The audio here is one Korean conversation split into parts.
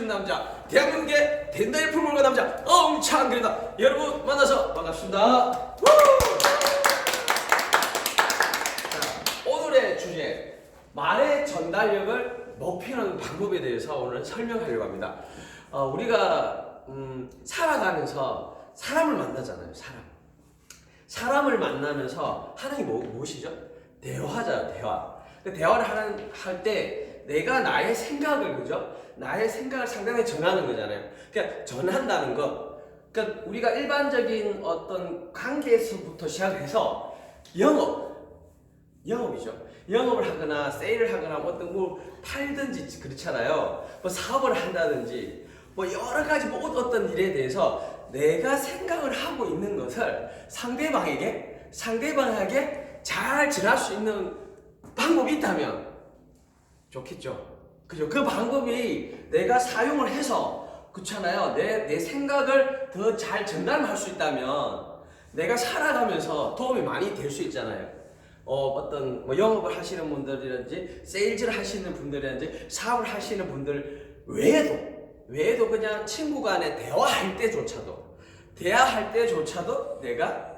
주는 남자 대한민국의 댄다이 풀물과 남자 엄창근이다. 여러분 만나서 반갑습니다. 우! 자, 오늘의 주제 말의 전달력을 높이는 방법에 대해서 오늘 설명하려고 합니다. 어, 우리가 음, 살아가면서 사람을 만나잖아요 사람. 사람을 만나면서 하는 게 뭐, 무엇이죠? 대화잖아요 대화. 그 대화를 하는 할 때 내가 나의 생각을 그죠? 나의 생각을 상대방에 전하는 거잖아요. 그러니까 전한다는 거. 그러니까 우리가 일반적인 어떤 관계에서부터 시작해서 영업, 영업이죠. 영업을 하거나 세일을 하거나 뭐 어떤 걸 팔든지 그렇잖아요. 뭐 사업을 한다든지 뭐 여러 가지 뭐 어떤 일에 대해서 내가 생각을 하고 있는 것을 상대방에게 상대방에게 잘 전할 수 있는 방법이 있다면 좋겠죠. 그죠? 그 방법이 내가 사용을 해서 그렇잖아요. 내, 내 생각을 더 잘 전달할 수 있다면 내가 살아가면서 도움이 많이 될 수 있잖아요. 어, 어떤 뭐 영업을 하시는 분들이라든지 세일즈를 하시는 분들이라든지 사업을 하시는 분들 외에도 외에도 그냥 친구 간에 대화할 때조차도 대화할 때조차도 내가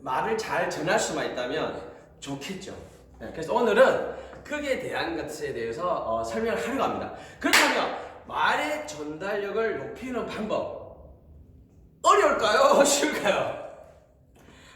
말을 잘 전할 수만 있다면 좋겠죠. 네, 그래서 오늘은 그에 대한 것에 대해서 어, 설명을 하려고 합니다. 그렇다면 말의 전달력을 높이는 방법 어려울까요? 쉬울까요?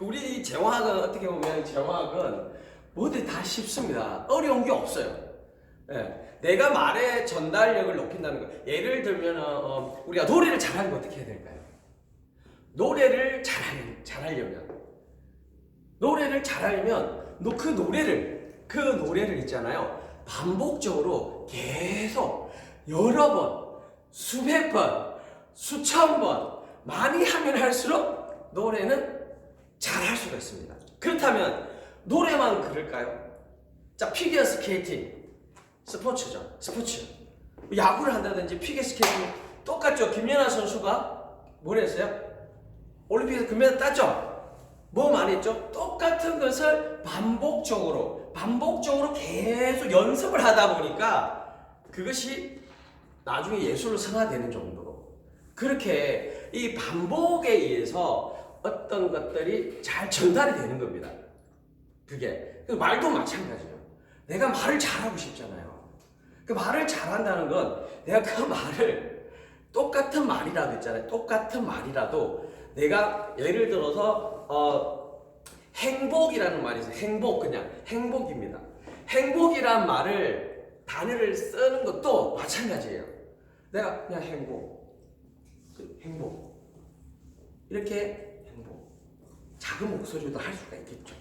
우리 재화학은 어떻게 보면 재화학은 뭐든 다 쉽습니다. 어려운 게 없어요. 예, 내가 말의 전달력을 높인다는 거. 예를 들면 어, 우리가 노래를 잘하는 거 어떻게 해야 될까요? 노래를 잘하, 잘하려면 노래를 잘하려면 너 그 노래를 그 노래를 있잖아요. 반복적으로 계속 여러 번, 수백 번, 수천 번 많이 하면 할수록 노래는 잘 할 수가 있습니다. 그렇다면 노래만 그럴까요? 자, 피겨 스케이팅 스포츠죠. 스포츠. 야구를 한다든지 피겨 스케이팅 똑같죠. 김연아 선수가 뭘 했어요? 올림픽에서 금메달 땄죠? 뭐 많이 했죠? 똑같은 것을 반복적으로, 반복적으로 계속 연습을 하다 보니까 그것이 나중에 예술로 승화되는 정도로 그렇게 이 반복에 의해서 어떤 것들이 잘 전달이 되는 겁니다. 그게. 그 말도 마찬가지예요. 내가 말을 잘하고 싶잖아요. 그 말을 잘한다는 건 내가 그 말을 똑같은 말이라도 있잖아요. 똑같은 말이라도 내가 예를 들어서 어 행복이라는 말이 있어요. 행복 그냥 행복입니다. 행복이란 말을 단어를 쓰는 것도 마찬가지예요. 내가 그냥 행복, 그 행복 이렇게 행복 작은 목소리도 할 수가 있겠죠.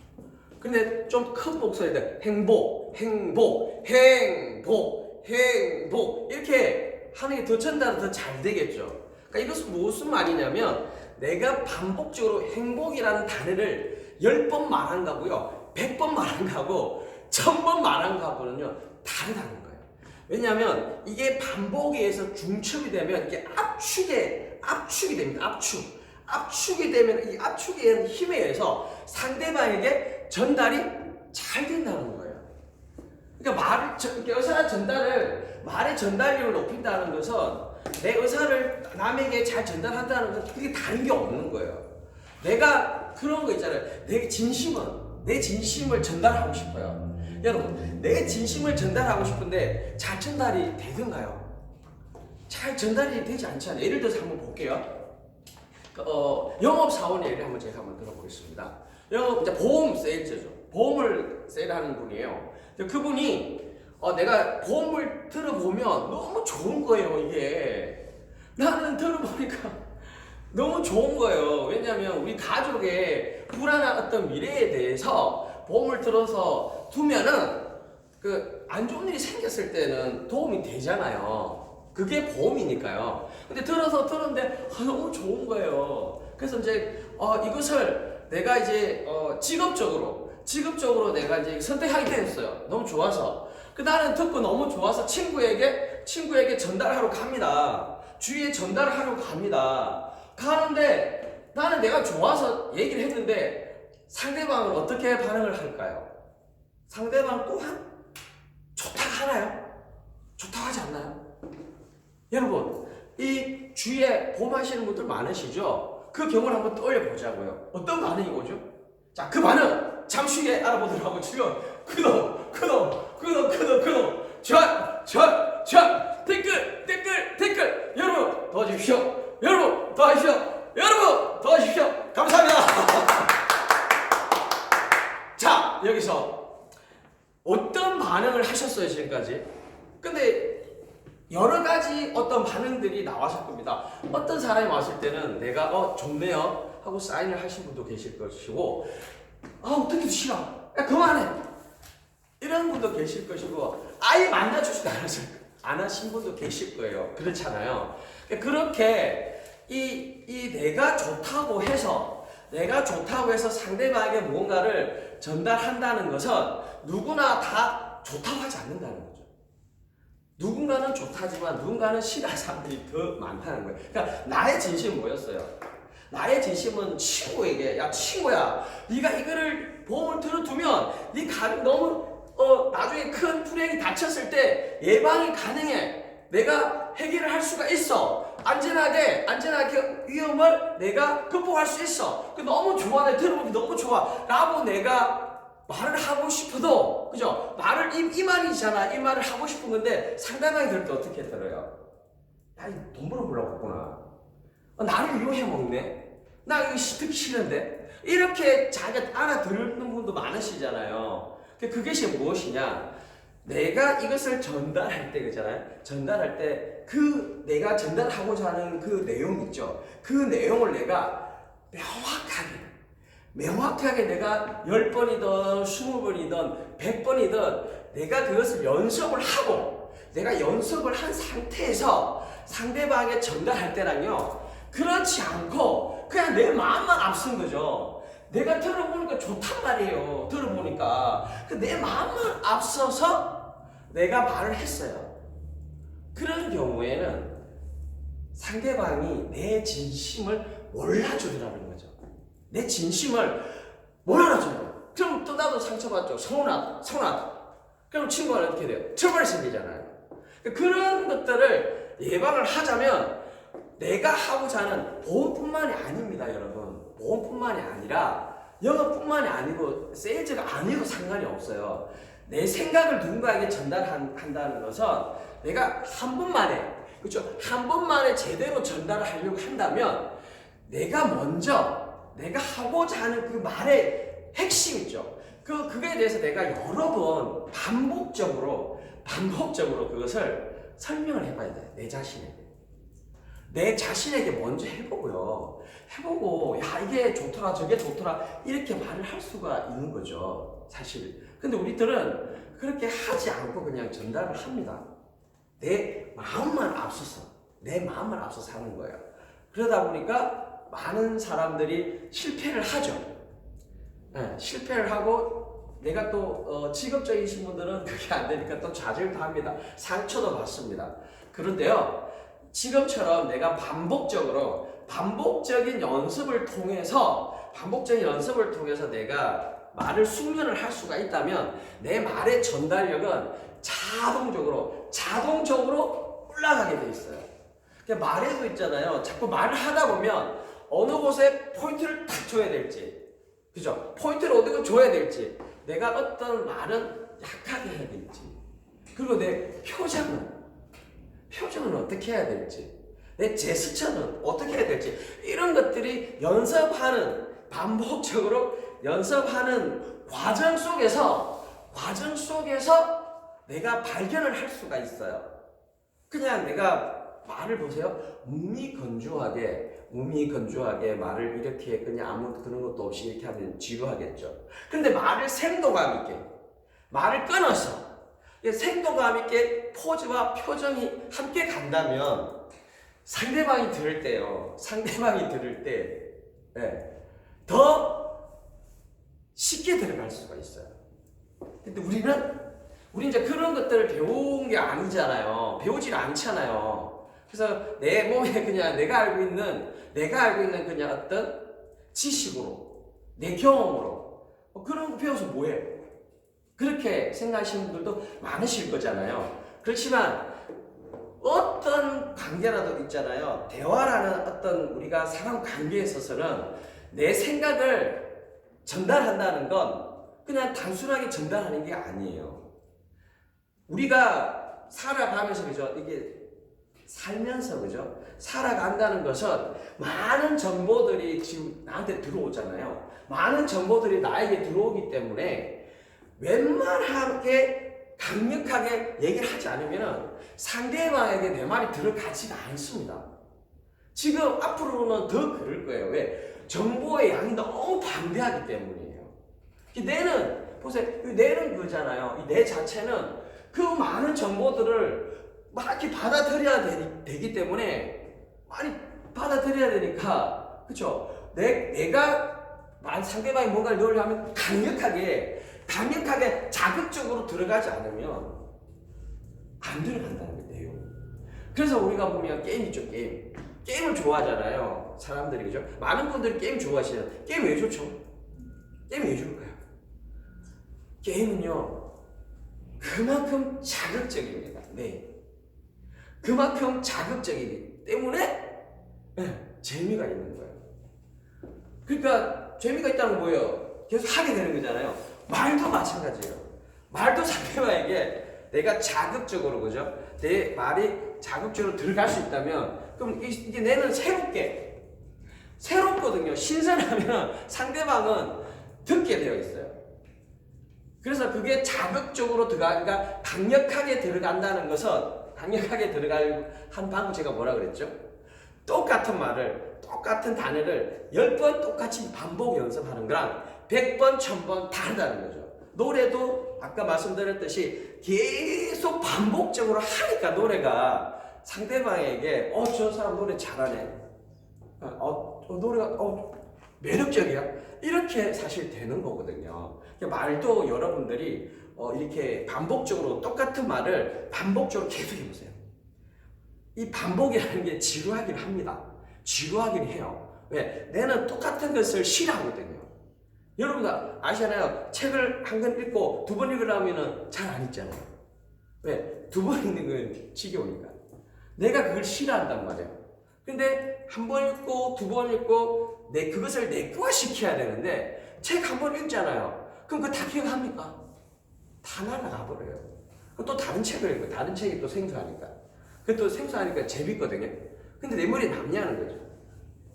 근데 좀 큰 목소리들 행복, 행복, 행복, 행복 이렇게 하는 게 더 전달은 더잘 되겠죠. 그러니까 이것은 무슨 말이냐면 내가 반복적으로 행복이라는 단어를 10번 말한 거고요. 100번 말한 거하고 1000번 말한 거하고는요. 다르다는 거예요. 왜냐하면 이게 반복에 의해서 중첩이 되면 이게 압축에 압축이 됩니다. 압축. 압축이 되면 이 압축에 의한 힘에 의해서 상대방에게 전달이 잘 된다는 거예요. 그러니까 말을 의사 전달을 말의 전달력을 높인다는 것은 내 의사를 남에게 잘 전달한다는 건 그게 다른 게 없는 거예요. 내가 그런 거 있잖아요. 내 진심은 내 진심을 전달하고 싶어요. 여러분, 내 진심을 전달하고 싶은데 잘 전달이 되던가요? 잘 전달이 되지 않잖아요. 예를 들어서 한번 볼게요. 그, 어, 영업 사원 예를 한번 제가 한번 들어보겠습니다. 영업 이제 보험 세일즈죠. 보험을 세일하는 분이에요. 그분이 어, 내가 보험을 들어보면 너무 좋은 거예요 이게. 나는 들어보니까 너무 좋은 거예요. 왜냐하면 우리 가족의 불안한 어떤 미래에 대해서 보험을 들어서 두면은 그 안 좋은 일이 생겼을 때는 도움이 되잖아요. 그게 보험이니까요. 근데 들어서 들었는데 아, 너무 좋은 거예요. 그래서 이제 어, 이것을 내가 이제 어, 직업적으로 직업적으로 내가 이제 선택하게 됐어요. 너무 좋아서. 그 나는 듣고 너무 좋아서 친구에게 친구에게 전달하러 갑니다. 주위에 전달하러 갑니다. 가는데 나는 내가 좋아서 얘기를 했는데 상대방은 어떻게 반응을 할까요? 상대방 또한 좋다고 하나요? 좋다고 하지 않나요? 여러분 만약에 보험하시는 분들 많으시죠? 그 경우를 한번 떠올려 보자고요. 어떤 반응이 오죠? 자, 그 반응 잠시 후에 알아보도록 하고 지금 구독, 구독, 구독, 좋아요, 좋아요, 좋아요, 댓글, 댓글, 댓글, 여러분 도와주십시오. 여러분 도와주십시오. 여러분 도와주십시오. 감사합니다. 자, 여기서 어떤 반응을 하셨어요, 지금까지? 근데 여러 가지 어떤 반응들이 나왔을 겁니다. 어떤 사람이 왔을 때는 내가 어 좋네요 하고 사인을 하신 분도 계실 것이고 아 어떻게 싫어 야 그만해 이런 분도 계실 것이고 아예 만나주지도 않으실 안 하신 분도 계실 거예요. 그렇잖아요. 그렇게 이, 이 내가 좋다고 해서 내가 좋다고 해서 상대방에게 무언가를 전달한다는 것은 누구나 다 좋다고 하지 않는다는 거죠. 누군가는 좋다지만 누군가는 싫어하는 사람들이 더 많다는 거예요. 그러니까 나의 진심은 뭐였어요? 나의 진심은 친구에게 야 친구야 네가 이거를 보험을 들어두면 네 가족 너무 어 나중에 큰 불행이 닥쳤을 때 예방이 가능해. 내가 해결을 할 수가 있어. 안전하게 안전하게 위험을 내가 극복할 수 있어. 그 너무 좋아. 내 들어보기 너무 좋아. 라고 내가 말을 하고 싶어도 그죠? 말을 이, 이 말이잖아. 이 말을 하고 싶은 건데 상대방이 들을 때 어떻게 들어요? 야, 이돈 벌어보려고 했구나. 어, 나를 이용해 먹네. 나 이거 시- 듣기 싫은데. 이렇게 자기가 알아듣는 분도 많으시잖아요. 근데 그것이 무엇이냐? 내가 이것을 전달할 때 그잖아요. 전달할 때 그 내가 전달하고자 하는 그 내용 있죠. 그 내용을 내가 명확하게 명확하게 내가 10번이든 20번이든 100번이든 내가 그것을 연습을 하고 내가 연습을 한 상태에서 상대방에게 전달할 때랑요. 그렇지 않고 그냥 내 마음만 앞선 거죠. 내가 들어보니까 좋단 말이에요. 들어보니까. 그내 마음만 앞서서 내가 말을 했어요. 그런 경우에는 상대방이 내 진심을 몰라주더라는 거죠. 내 진심을 못 알아줘요. 그럼 또 나도 상처받죠. 서운하다. 서운하다. 그럼 친구가 어떻게 돼요? 처벌이 생기잖아요. 그런 것들을 예방을 하자면 내가 하고자 하는 보험뿐만이 아닙니다, 여러분. 보험뿐만이 아니라 영업뿐만이 아니고 세일즈가 아니고 상관이 없어요. 내 생각을 누군가에게 전달한다는 것은 내가 한 번만에 그렇죠? 한 번만에 제대로 전달을 하려고 한다면 내가 먼저 내가 하고자 하는 그 말의 핵심 있죠. 그 그거에 대해서 내가 여러 번 반복적으로 반복적으로 그것을 설명을 해봐야 돼. 내 자신에게. 내 자신에게 먼저 해보고요. 해보고, 야, 이게 좋더라, 저게 좋더라, 이렇게 말을 할 수가 있는 거죠. 사실. 근데 우리들은 그렇게 하지 않고 그냥 전달을 합니다. 내 마음만 앞서서, 내 마음만 앞서서 하는 거예요. 그러다 보니까 많은 사람들이 실패를 하죠. 예, 실패를 하고 내가 또 어, 직업적이신 분들은 그게 안 되니까 또 좌절도 합니다. 상처도 받습니다. 그런데요, 지금처럼 내가 반복적으로 반복적인 연습을 통해서 반복적인 연습을 통해서 내가 말을 숙련을 할 수가 있다면 내 말의 전달력은 자동적으로 자동적으로 올라가게 돼 있어요. 그러니까 말에도 있잖아요. 자꾸 말을 하다 보면 어느 곳에 포인트를 딱 줘야 될지, 그죠? 포인트를 어디가 줘야 될지, 내가 어떤 말은 약하게 해야 될지, 그리고 내 표정은 표정은 어떻게 해야 될지, 내 제스처는 어떻게 해야 될지, 이런 것들이 연습하는, 반복적으로 연습하는 과정 속에서, 과정 속에서 내가 발견을 할 수가 있어요. 그냥 내가 말을 보세요. 무미건조하게, 무미건조하게 말을 이렇게 그냥 아무 그런 것도 없이 이렇게 하면 지루하겠죠. 근데 말을 생동감 있게, 말을 끊어서, 이 생동감 있게 포즈와 표정이 함께 간다면 상대방이 들을 때요. 상대방이 들을 때, 예, 더 쉽게 들어갈 수가 있어요. 근데 우리는, 우리 이제 그런 것들을 배운 게 아니잖아요. 배우질 않잖아요. 그래서 내 몸에 그냥 내가 알고 있는, 내가 알고 있는 그냥 어떤 지식으로, 내 경험으로, 어, 그런 거 배워서 뭐해? 그렇게 생각하시는 분들도 많으실 거잖아요. 그렇지만 어떤 관계라도 있잖아요. 대화라는 어떤 우리가 사람 관계에 있어서는 내 생각을 전달한다는 건 그냥 단순하게 전달하는 게 아니에요. 우리가 살아가면서 그죠? 이게 살면서 그죠? 살아간다는 것은 많은 정보들이 지금 나한테 들어오잖아요. 많은 정보들이 나에게 들어오기 때문에 웬만하게 강력하게 얘기를 하지 않으면 상대방에게 내 말이 들어가지가 않습니다. 지금 앞으로는 더 그럴 거예요. 왜? 정보의 양이 너무 방대하기 때문이에요. 이 뇌는, 보세요. 그잖아요. 이뇌 자체는 그 많은 정보들을 막 이렇게 받아들여야 되니, 되기 때문에 많이 받아들여야 되니까 그쵸? 내, 내가 만 상대방이 뭔가를 넣으려면 강력하게 강력하게 자극적으로 들어가지 않으면 안 들어간다는 거예요. 그래서 우리가 보면 게임 있죠 게임. 게임을 좋아하잖아요. 사람들이 그죠? 많은 분들이 게임 좋아하시는 게임 왜 좋죠? 게임 왜 좋을까요? 게임은요 그만큼 자극적입니다. 네. 그만큼 자극적이기 때문에 네, 재미가 있는 거예요. 그러니까 재미가 있다는 건 뭐예요? 계속 하게 되는 거잖아요. 말도 마찬가지예요. 말도 상대방에게 내가 자극적으로 그죠? 내 말이 자극적으로 들어갈 수 있다면 그럼 이- 이게 내는 새롭게 새롭거든요. 신선하면 상대방은 듣게 되어 있어요. 그래서 그게 자극적으로 들어가, 그러니까 강력하게 들어간다는 것은 강력하게 들어갈 한 방법 제가 뭐라 그랬죠? 똑같은 말을 똑같은 단어를 10번 똑같이 반복 연습하는 거랑 100번, 1000번 다르다는 거죠. 노래도 아까 말씀드렸듯이 계속 반복적으로 하니까 노래가 상대방에게 어, 저 사람 노래 잘하네. 어, 어, 노래가 어, 매력적이야. 이렇게 사실 되는 거거든요. 그러니까 말도 여러분들이 어, 이렇게 반복적으로 똑같은 말을 반복적으로 계속 해보세요. 이 반복이라는 게 지루하긴 합니다. 지루하긴 해요. 왜? 내는 똑같은 것을 싫어하거든요. 여러분 아시잖아요. 책을 한 권 읽고 두 번 읽으려면 잘 안 읽잖아요. 왜? 두 번 읽는 건 지겨우니까. 내가 그걸 싫어한단 말이에요. 근데 한 번 읽고 두 번 읽고 내 그것을 내과 시켜야 되는데 책 한 번 읽잖아요. 그럼 그거 다 기억합니까? 다 날아가 버려요. 또 다른 책을 읽고 다른 책이 또 생소하니까. 그또 생소하니까 재밌거든요. 근데 내 머리에 남냐는 거죠.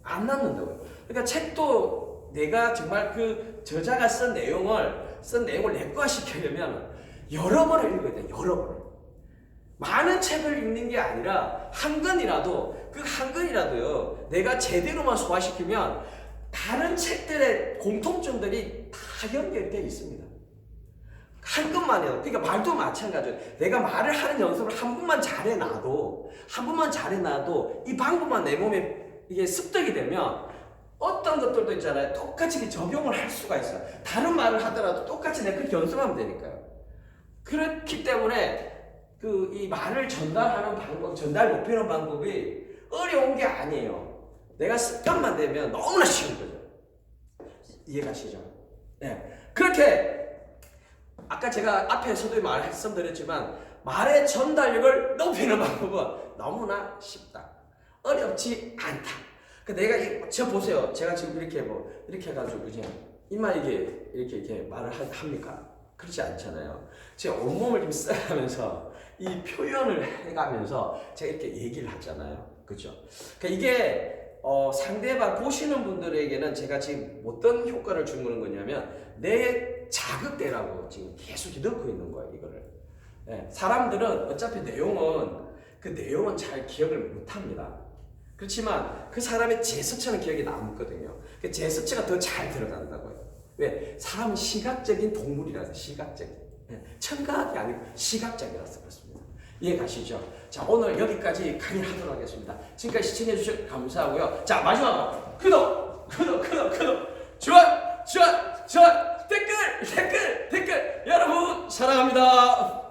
안 남는다고요. 그러니까 책도 내가 정말 그 저자가 쓴 내용을 쓴 내용을 내과시키려면 여러 번을 읽어야 돼. 여러 번을. 많은 책을 읽는 게 아니라 한 권이라도 그 한 권이라도요. 내가 제대로만 소화시키면 다른 책들의 공통점들이 다 연결되어 있습니다. 한 것만 해요. 그러니까 말도 마찬가지예요. 내가 말을 하는 연습을 한 번만 잘해놔도, 한 번만 잘해놔도 이 방법만 내 몸에 이게 습득이 되면 어떤 것들도 있잖아요. 똑같이 적용을 할 수가 있어요. 다른 말을 하더라도 똑같이 내가 그렇게 연습하면 되니까요. 그렇기 때문에 그 이 말을 전달하는 방법, 전달 높이는 방법이 어려운 게 아니에요. 내가 습관만 되면 너무나 쉬운 거죠. 이해가시죠? 네. 그렇게 아까 제가 앞에서도 말씀드렸지만 말의 전달력을 높이는 방법은 너무나 쉽다. 어렵지 않다. 그 내가 이, 저 보세요. 제가 지금 이렇게 뭐 이렇게 해가지고 그냥 입만 이게 이렇게 이렇게 말을 하- 합니까? 그렇지 않잖아요. 제 온몸을 좀 써가면서 이 표현을 해가면서 제가 이렇게 얘기를 하잖아요. 그죠? 그러니까 이게 어, 상대방 보시는 분들에게는 제가 지금 어떤 효과를 주는 거냐면 내 자극대라고 지금 계속 넣고 있는 거예요. 이거를. 예, 사람들은 어차피 내용은 그 내용은 잘 기억을 못합니다. 그렇지만 그 사람의 제스처는 기억에 남거든요. 그 제스처가 더 잘 들어간다고요. 왜? 사람은 시각적인 동물이라서 시각적인. 예, 청각이 아니고 시각적이라서 그렇습니다. 이해 가시죠? 자, 오늘 여기까지 강의를 하도록 하겠습니다. 지금까지 시청해주셔서 감사하고요. 자, 마지막으로 구독, 구독, 구독, 구독, 좋아요, 좋아요, 좋아요, 댓글, 댓글, 댓글. 여러분, 사랑합니다.